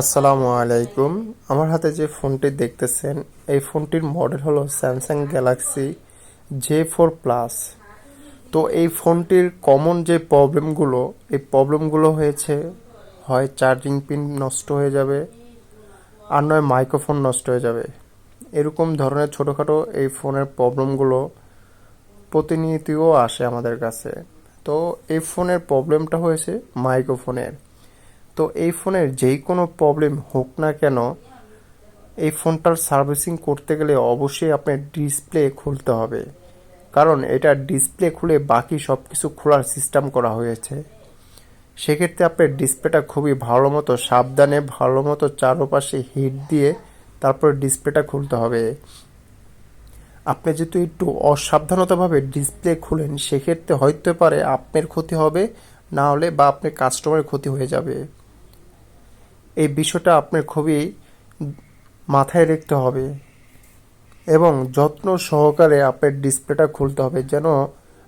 আসসালামু আলাইকুম। আমার হাতে যে ফোনটি দেখতেছেন, এই ফোনটির মডেল হলো Samsung Galaxy J four plus. তো এই ফোনটির কমন যে প্রবলেমগুলো, এই প্রবলেমগুলো হয়েছে, হয় চার্জিং পিন নষ্ট হয়ে যাবে, আর নয় মাইক্রোফোন নষ্ট হয়ে যাবে। এরকম ধরনের ছোটোখাটো এই ফোনের প্রবলেমগুলো প্রতিনিয়তও আসে আমাদের কাছে। তো এই ফোনের প্রবলেমটা হয়েছে মাইক্রোফোনের। তো এই ফোনের যেই কোনো প্রবলেম হোক না কেন, এই ফোনটার সার্ভিসিং করতে গেলে অবশ্যই আপনার ডিসপ্লে খুলতে হবে। কারণ এটা ডিসপ্লে খুলে বাকি সব কিছু খোলার সিস্টেম করা হয়েছে। সেক্ষেত্রে আপনার ডিসপ্লেটা খুবই ভালো মতো, সাবধানে ভালো মতো চারপাশে হিট দিয়ে তারপর ডিসপ্লেটা খুলতে হবে। আপনি যেহেতু একটু অসাবধানতাভাবে ডিসপ্লে খুলেন, সেক্ষেত্রে হয়তো পারে আপনার ক্ষতি হবে, না হলে বা আপনার কাস্টমারের ক্ষতি হয়ে যাবে। এই বিষয়টা আপনার খুবই মাথায় রাখতে হবে এবং যত্ন সহকারে আপনার ডিসপ্লেটা খুলতে হবে যেন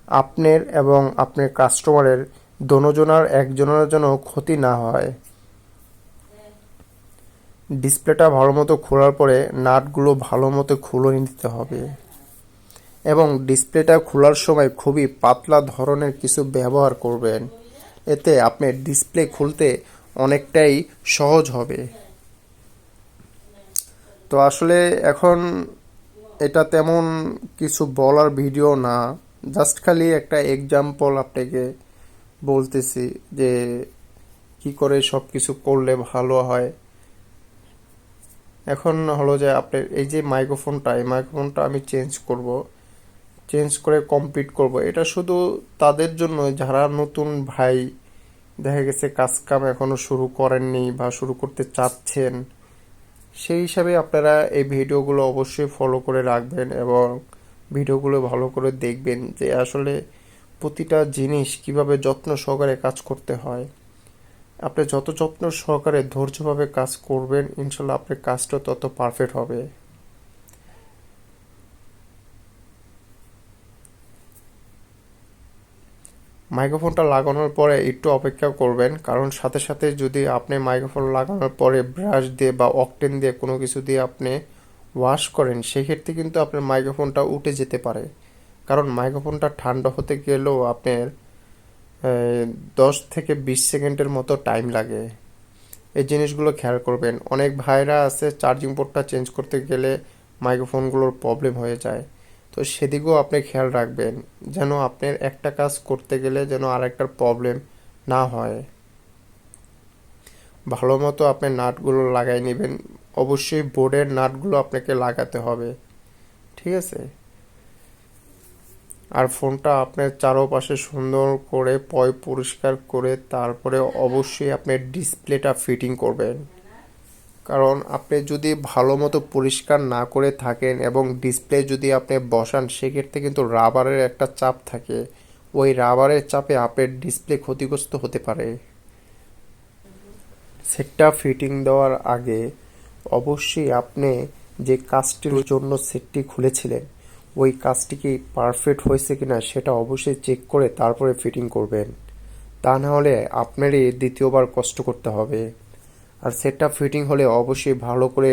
আপনার এবং আপনার কাস্টমারের দোনোজনার একজনের যেন ক্ষতি না হয়। ডিসপ্লেটা ভালো মতো খোলার পরে নাটগুলো ভালো মতো খুলে নিতে হবে। এবং ডিসপ্লেটা খোলার সময় খুবই পাতলা ধরনের কিছু ব্যবহার করবেন। এতে আপনার ডিসপ্লে খুলতে অনেকটাই সহজ হবে। তো আসলে এখন এটা তেমন কিছু বলার ভিডিও না। জাস্ট খালি একটা এক্সাম্পল আপনাকে বলতেছি যে কি করে সব কিছু করলে ভালো হয়। এখন হলো যে আপনার এই যে মাইক্রোফোনটা এই মাইক্রোফোনটা আমি চেঞ্জ করব। চেঞ্জ করে কমপ্লিট করব। এটা শুধু তাদের জন্য যারা নতুন ভাই দেখা গেছে কাজ কাম এখনও শুরু করেননি বা শুরু করতে চাচ্ছেন। সেই হিসাবে আপনারা এই ভিডিওগুলো অবশ্যই ফলো করে রাখবেন এবং ভিডিওগুলো ভালো করে দেখবেন যে আসলে প্রতিটা জিনিস কীভাবে যত্ন সহকারে কাজ করতে হয়। আপনি যত যত্ন সহকারে ধৈর্যভাবে কাজ করবেন, ইনশাল্লাহ আপনার কাজটা তত পারফেক্ট হবে। মাইক্রোফোনটা লাগানোর পরে একটু অপেক্ষা করবেন, কারণ সাথে সাথে যদি আপনি মাইক্রোফোন লাগানোর পরে ব্রাশ দিয়ে বা অকটেন দিয়ে কোনো কিছু দিয়ে আপনি ওয়াশ করেন, সেক্ষেত্রে কিন্তু আপনার মাইক্রোফোনটা উঠে যেতে পারে। কারণ মাইক্রোফোনটা ঠান্ডা হতে গেলেও আপনার দশ থেকে বিশ সেকেন্ডের মতো টাইম লাগে। এই জিনিসগুলো খেয়াল করবেন। অনেক ভাইরা আছে, চার্জিং পোর্টটা চেঞ্জ করতে গেলে মাইক্রোফোনগুলোর প্রবলেম হয়ে যায়। তো সেদিকেও আপনি খেয়াল রাখবেন, যেন আপনার একটা কাজ করতে গেলে যেন আরেকটার প্রবলেম না হয়। ভালো মতো আপনি নাটগুলো লাগাই নেবেন, অবশ্যই বোর্ডের নাটগুলো আপনাকে লাগাতে হবে, ঠিক আছে? আর ফোনটা আপনার চারোপাশে সুন্দর করে পয় পরিষ্কার করে তারপরে অবশ্যই আপনি ডিসপ্লেটা ফিটিং করবেন। কারণ আপনি যদি ভালো মতো পরিষ্কার না করে থাকেন এবং ডিসপ্লে যদি আপনি বসান, সেক্ষেত্রে কিন্তু রাবারের একটা চাপ থাকে। ওই রাবারের চাপে আপনার ডিসপ্লে ক্ষতিগ্রস্ত হতে পারে। সেটটা ফিটিং দেওয়ার আগে অবশ্যই আপনি যে কাজটির জন্য সেটটি খুলেছিলেন, ওই কাজটি কি পারফেক্ট হয়েছে কিনা সেটা অবশ্যই চেক করে তারপরে ফিটিং করবেন। তা না হলে আপনারই দ্বিতীয়বার কষ্ট করতে হবে। আর সেটটা ফিটিং হলে অবশ্যই ভালো করে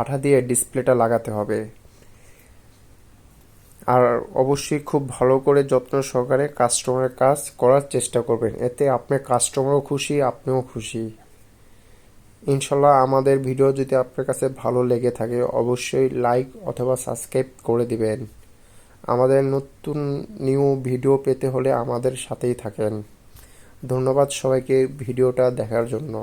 আঠা দিয়ে ডিসপ্লেটা লাগাতে হবে। আর অবশ্যই খুব ভালো করে যত্ন সহকারে কাস্টমারের কাজ করার চেষ্টা করবেন। এতে আপনার কাস্টমারও খুশি, আপনিও খুশি। ইনশাল্লাহ আমাদের ভিডিও যদি আপনার কাছে ভালো লেগে থাকে, অবশ্যই লাইক অথবা সাবস্ক্রাইব করে দিবেন। আমাদের নতুন নিউ ভিডিও পেতে হলে আমাদের সাথেই থাকেন। ধন্যবাদ সবাইকে ভিডিওটা দেখার জন্য।